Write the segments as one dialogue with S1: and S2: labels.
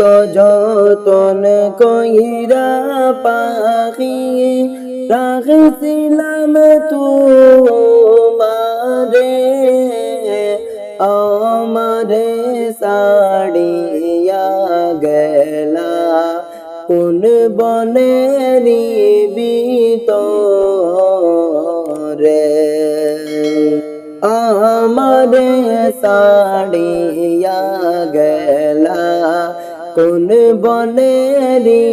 S1: তো যতন কইরা পাখি রাখছিলাম তোমারে আমারে সাড়িয়া গেলা। কোন বনেরি রে কোন বনেরি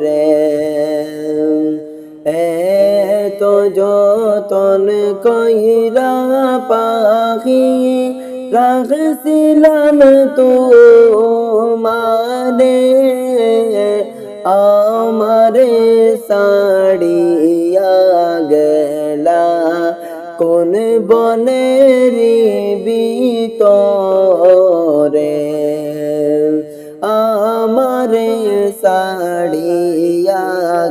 S1: রে এত যতন কইরা পাখি রাখছিলাম তো মানে আমারে সাড়িয়া গেলা। কোন বনেরি রে সাড়িয়া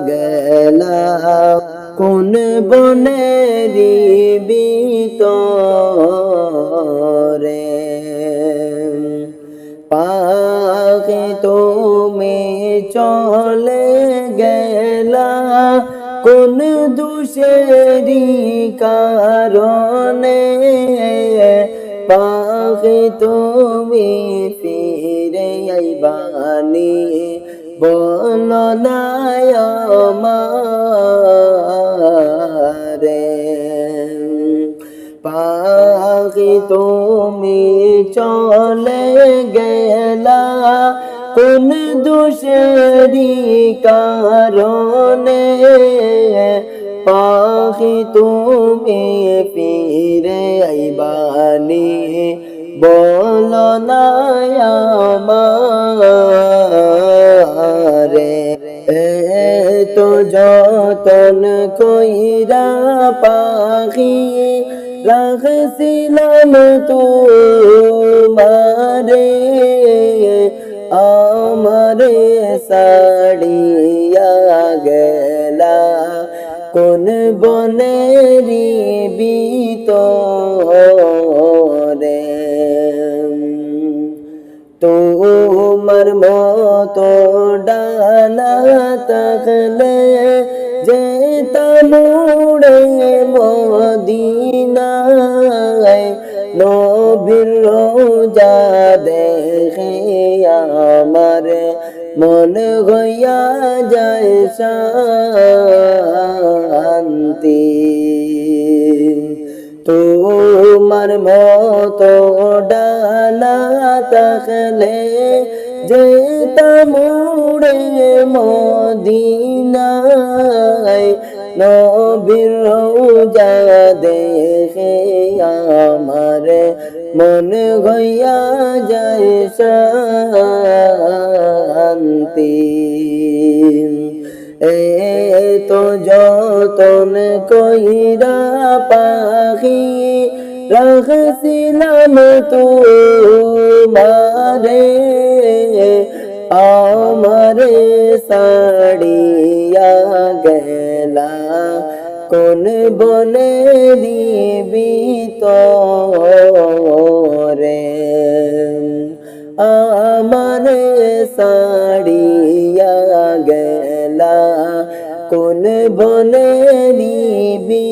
S1: গেলা কোন বনেরি রে পাখি তুমি চলে গেলা কোন দুষেরি কারণে পাখি তুমি বল রে পাখি তুমি চলে গেলা, কোন দোষেরি কারণে? পাখি তুমি ফিরে আইবানি, বল রে তো যতন কইরা পাখি রাখছিলাম তো মারে আমারে সাড়িয়া গেলা। কোন বনেরি রে তোমার মতো ডানা তখলে যে তামুড়ে মদিনায় নবীর রোজা দেখে আমার মন গইয়া যায় শান্তি। তোমার মতো ডানা তখলে যে তামুড়ে মদিনায় নবীর রোজা দেখে আমার মন গইয়া যায় শান্তি। এ তো যতন কইরা পাখি রাখছিলাম তো মারে আমারে সাড়িয়া গেলা কোন বনে দিবি রে আমারে সাড়িয়া গেলা কোন বনে দিবি